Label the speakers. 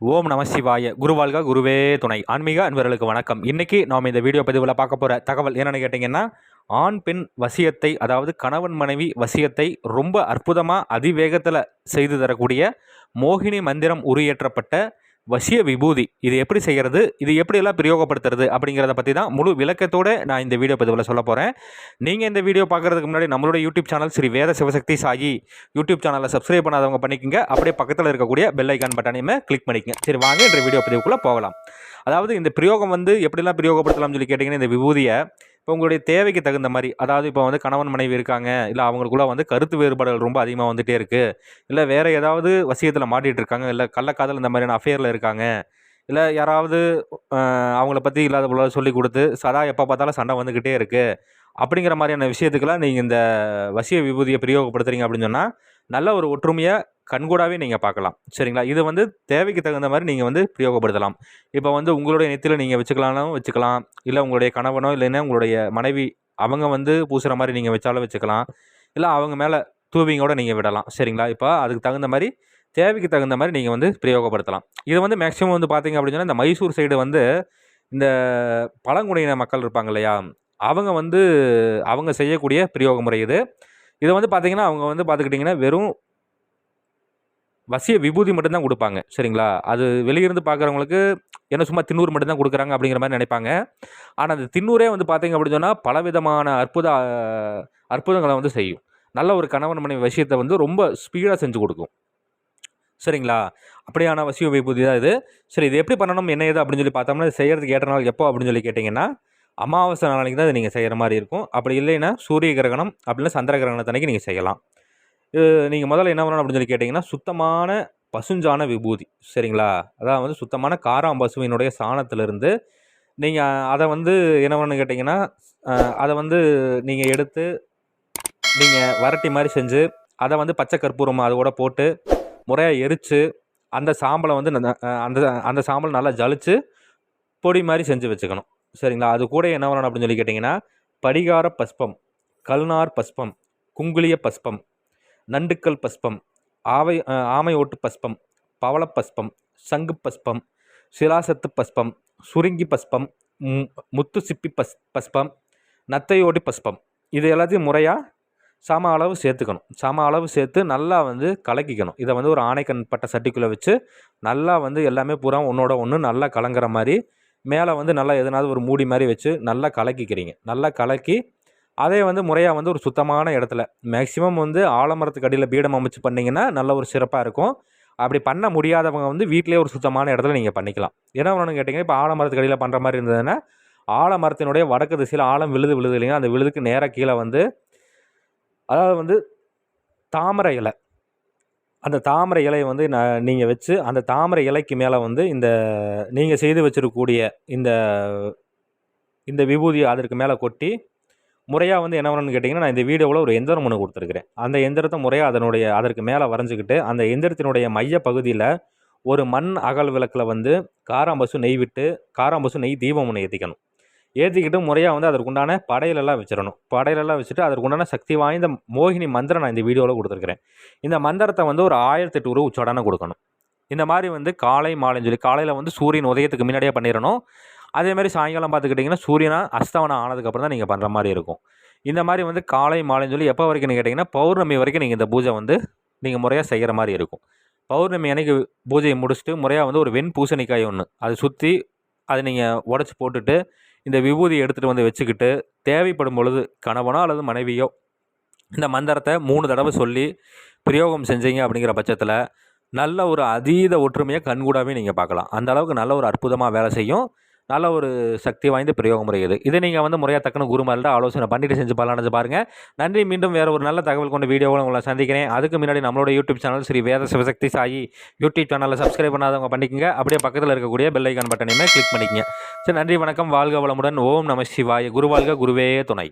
Speaker 1: ஓம் நம சிவாய. குருவாழ்க குருவே துணை. ஆன்மீக அன்பர்களுக்கு வணக்கம். இன்றைக்கி நாம் இந்த வீடியோ பதிவில் பார்க்க போகிற தகவல் என்னென்னு கேட்டிங்கன்னா ஆண் பெண் வசியத்தை அதாவது கணவன் மனைவி வசியத்தை ரொம்ப அற்புதமாக அதிவேகத்தில் செய்து தரக்கூடிய மோகினி மந்திரம் உருயேற்றப்பட்ட வசிய விபூதி. இது எப்படி செய்கிறது? இது எப்படியெல்லாம் பிரயோகப்படுத்துறது? அப்படிங்கிறத பற்றி தான் முழு விளக்கத்தோடு நான் இந்த வீடியோ பதிவில் சொல்ல போகிறேன் நீங்கள் இந்த வீடியோ பார்க்குறதுக்கு முன்னாடி நம்மளோட YouTube channel Sri Veda Sivasakthi Sai YouTube சேனலை சப்ஸ்கிரைப் பண்ணாதவங்க பண்ணிக்கங்க. அப்படியே பக்கத்தில் இருக்கக்கூடிய பெல் ஐக்கான் பட்டனையுமே கிளிக் பண்ணிக்கங்க. சரி வாங்க இந்த வீடியோ பதிவுக்குள்ளே போகலாம். அதாவது இந்த பிரயோகம் வந்து எப்படிலாம் பிரயோகப்படுத்தலாம்னு சொல்லி கேட்டிங்கன்னா இந்த விபூதியை இப்போ உங்களுடைய தேவைக்கு தகுந்த மாதிரி அதாவது இப்போ வந்து கணவன் மனைவி இருக்காங்க இல்லை அவங்களுக்குள்ள வந்து கருத்து வேறுபாடுகள் ரொம்ப அதிகமாக வந்துகிட்டே இருக்குது இல்லை வேறு ஏதாவது வசியத்தில் மாட்டிகிட்டு இருக்காங்க இல்லை கள்ளக்காதல் இந்த மாதிரியான அஃபேரில் இருக்காங்க இல்லை யாராவது அவங்கள பற்றி இல்லாத போல சொல்லி கொடுத்து சதா எப்போ பார்த்தாலும் சண்டை வந்துக்கிட்டே இருக்குது அப்படிங்கிற மாதிரியான விஷயத்துக்கெல்லாம் நீங்கள் இந்த வசிய விபூதியை பிரயோகப்படுத்துறீங்க அப்படின்னு சொன்னால் நல்ல ஒரு ஒற்றுமையை கண்கூடாவே நீங்கள் பார்க்கலாம். சரிங்களா? இது வந்து தேவைக்கு தகுந்த மாதிரி நீங்கள் வந்து பிரயோகப்படுத்தலாம். இப்போ வந்து உங்களுடைய நெத்தியில் நீங்கள் வச்சுக்கலாம்னாலும் வச்சுக்கலாம். இல்லை உங்களுடைய கணவனோ இல்லைன்னா உங்களுடைய மனைவி அவங்க வந்து பூசுகிற மாதிரி நீங்கள் வச்சாலும் வச்சுக்கலாம். இல்லை அவங்க மேலே தூவிங்கோட நீங்கள் விடலாம். சரிங்களா? இப்போ அதுக்கு தகுந்த மாதிரி தேவைக்கு தகுந்த மாதிரி நீங்கள் வந்து பிரயோகப்படுத்தலாம். இது வந்து மேக்ஸிமம் வந்து பார்த்தீங்க அப்படின்னு சொன்னால் இந்த மைசூர் சைடு வந்து இந்த பழங்குடியின மக்கள் இருப்பாங்க இல்லையா? அவங்க வந்து அவங்க செய்யக்கூடிய பிரயோக முறை இது. இதை வந்து பார்த்தீங்கன்னா அவங்க வந்து பார்த்துக்கிட்டிங்கன்னா வெறும் வசிய விபூதி மட்டும்தான் கொடுப்பாங்க சரிங்களா? அது வெளியிருந்து பார்க்குறவங்களுக்கு என்ன சும்மா தின்னூர் மட்டும்தான் கொடுக்குறாங்க அப்படிங்கிற மாதிரி நினைப்பாங்க. ஆனால் அந்த தின்னூரே வந்து பார்த்தீங்க அப்படின்னு சொன்னால் பலவிதமான அற்புத அற்புதங்களை வந்து செய்யும். நல்ல ஒரு கணவன் மனைவி விஷயத்தை வந்து ரொம்ப ஸ்பீடாக செஞ்சு கொடுக்கும். சரிங்களா? அப்படியான வசிய விபூதி தான் இது. சரி இது எப்படி பண்ணணும் என்ன ஏது அப்படின்னு சொல்லி பார்த்தோம்னா இது ஏற்ற நாள் எப்போ அப்படின்னு சொல்லி கேட்டிங்கன்னா அமாவாசை நாளைக்கு தான் இதை நீங்கள் செய்கிற மாதிரி இருக்கும். அப்படி இல்லைன்னா சூரிய கிரகணம் அப்படின்னா சந்திர கிரகணத்தன்னைக்கு நீங்கள் செய்யலாம். இது நீங்கள் முதல்ல என்ன பண்ணணும் அப்படின்னு சொல்லி கேட்டிங்கன்னா சுத்தமான பசுஞ்சான விபூதி. சரிங்களா? அதான் வந்து சுத்தமான காரம் பசுவினுடைய சாணத்திலிருந்து நீங்கள் அதை வந்து என்ன பண்ணு கேட்டிங்கன்னா அதை வந்து நீங்கள் எடுத்து நீங்கள் வரட்டி மாதிரி செஞ்சு அதை வந்து பச்சை கற்பூரம் கூட போட்டு முறையாக எரித்து அந்த சாம்பலை வந்து அந்த அந்த சாம்பல் நல்லா ஜலிச்சு பொடி மாதிரி செஞ்சு வச்சுக்கணும். சரிங்களா? அது கூட என்ன பண்ணணும் அப்படின்னு சொல்லி கேட்டிங்கன்னா படிகார பஸ்பம் கல்நார் பஸ்பம் குங்குளிய பஸ்பம் நண்டுக்கல் பஸ்பம் ஆவை ஆமை ஓட்டு பஸ்பம் பவள பஸ்பம் சங்கு பஸ்பம் சிலாசத்து பஸ்பம் சுருங்கி பஸ்பம் மு- முத்து சிப்பி பஸ் பஸ்பம் நத்தையோடி பஸ்பம். இது எல்லாத்தையும் முறையாக சம அளவு சேர்த்துக்கணும். சம அளவு சேர்த்து நல்லா வந்து கலக்கிக்கணும். இதை வந்து ஒரு ஆணைக்கண் பட்ட சட்டிக்குள்ளே வச்சு நல்லா வந்து எல்லாமே பூரா ஒன்றோட ஒன்று நல்லா கலங்குற மாதிரி மேலே வந்து நல்லா எதனாவது ஒரு மூடி மாதிரி வச்சு நல்லா கலக்கிக்கிறீங்க. நல்லா கலக்கி அதே வந்து முறையாக வந்து ஒரு சுத்தமான இடத்துல. மேக்ஸிமம் வந்து ஆலமரத்துக்கு அடியில் பீடம் அமைச்சு பண்ணிங்கன்னா நல்ல ஒரு சிறப்பாக இருக்கும். அப்படி பண்ண முடியாதவங்க வந்து வீட்டிலேயே ஒரு சுத்தமான இடத்துல நீங்கள் பண்ணிக்கலாம். என்ன பண்ணணும்னு கேட்டிங்கன்னா இப்போ ஆலமரத்துக்கு அடியில் பண்ணுற மாதிரி இருந்ததுன்னா ஆலமரத்தினுடைய வடக்கு திசையில் ஆழம் விழுது விழுது இல்லைங்க அந்த விழுதுக்கு நேராக கீழே வந்து அதாவது வந்து தாமரை இலை. அந்த தாமரை இலையை வந்து நான் நீங்கள் வச்சு அந்த தாமரை இலைக்கு மேலே வந்து இந்த நீங்கள் செய்து வச்சிருக்கக்கூடிய இந்த இந்த விபூதி அதற்கு மேலே கொட்டி முறையாக வந்து என்ன பண்ணணும்னு கேட்டிங்கன்னா நான் இந்த வீடியோவில் ஒரு எந்திரம் ஒன்று கொடுத்துருக்குறேன். அந்த எந்திரத்தை முறையாக அதனுடைய அதற்கு மேலே வரைஞ்சிக்கிட்டு அந்த எந்திரத்தினுடைய மைய பகுதியில் ஒரு மண் அகல் விளக்கில் வந்து காராம்பசு நெய் விட்டு காராம்பசு நெய் தீபம் ஒன்று ஏற்றிக்கணும் ஏற்றிக்கிட்டு முறையாக வந்து அதற்குண்டான படையிலெல்லாம் வச்சிடணும். படையிலெல்லாம் வச்சுட்டு அதற்குண்டான சக்தி வாய்ந்த மோகினி மந்திரம் நான் இந்த வீடியோவில் கொடுத்துருக்குறேன். இந்த மந்திரத்தை வந்து ஒரு ஆயிரத்தெட்டு ரூபா உச்சடனை கொடுக்கணும். இந்த மாதிரி வந்து காலை மாலைன்னு சொல்லி காலையில் வந்து சூரியன் உதயத்துக்கு முன்னாடியே பண்ணிடணும். அதே மாதிரி சாயங்காலம் பார்த்துக்கிட்டிங்கன்னா சூரியனா அஸ்தவனம் ஆனதுக்கப்புறம் தான் நீங்கள் பண்ணுற மாதிரி இருக்கும். இந்த மாதிரி வந்து காலை மாலைன்னு சொல்லி எப்போ வரைக்கும் கேட்டிங்கன்னா பௌர்ணமி வரைக்கும் நீங்கள் இந்த பூஜை வந்து நீங்கள் முறையாக செய்கிற மாதிரி இருக்கும். பௌர்ணமி அன்னைக்கு பூஜையை முடிச்சுட்டு முறையாக வந்து ஒரு வெண் பூசணிக்காய் ஒன்று அதை சுற்றி அதை நீங்கள் உடச்சி போட்டுட்டு இந்த விபூதியை எடுத்துகிட்டு வந்து வச்சுக்கிட்டு தேவைப்படும் பொழுது கணவனோ அல்லது மனைவியோ இந்த மந்திரத்தை மூணு தடவை சொல்லி பிரயோகம் செஞ்சீங்க அப்படிங்கிற பட்சத்தில் நல்ல ஒரு அதீத ஒற்றுமையை கண்கூடாவே நீங்கள் பார்க்கலாம். அந்த அளவுக்கு நல்ல ஒரு அற்புதமாக வேலை செய்யும். நல்ல ஒரு சக்தி வாய்ந்த பிரயோக முறை இது. இதை நீங்கள் வந்து முறையாக தக்கன குருமாரிட்ட ஆலோசனை பண்ணிட்டு செஞ்சு பலனடைஞ்சு பாருங்கள் நன்றி. மீண்டும் வேறு ஒரு நல்ல தகவல் கொண்ட வீடியோவில் உங்களை சந்திக்கிறேன். அதுக்கு முன்னாடி நம்மளோட YouTube channel Sri Veda Sivasakthi Sai YouTube சேனலில் சப்ஸ்கிரைப் பண்ணாதவங்க பண்ணிக்கங்க. அப்படியே பக்கத்தில் இருக்கக்கூடிய பெல் ஐக்கான் பட்டனையுமே கிளிக் பண்ணிக்கங்க. சரி நன்றி வணக்கம். வாழ்க வளமுடன். ஓம் நம சிவாய. குருவாழ்க குருவே துணை.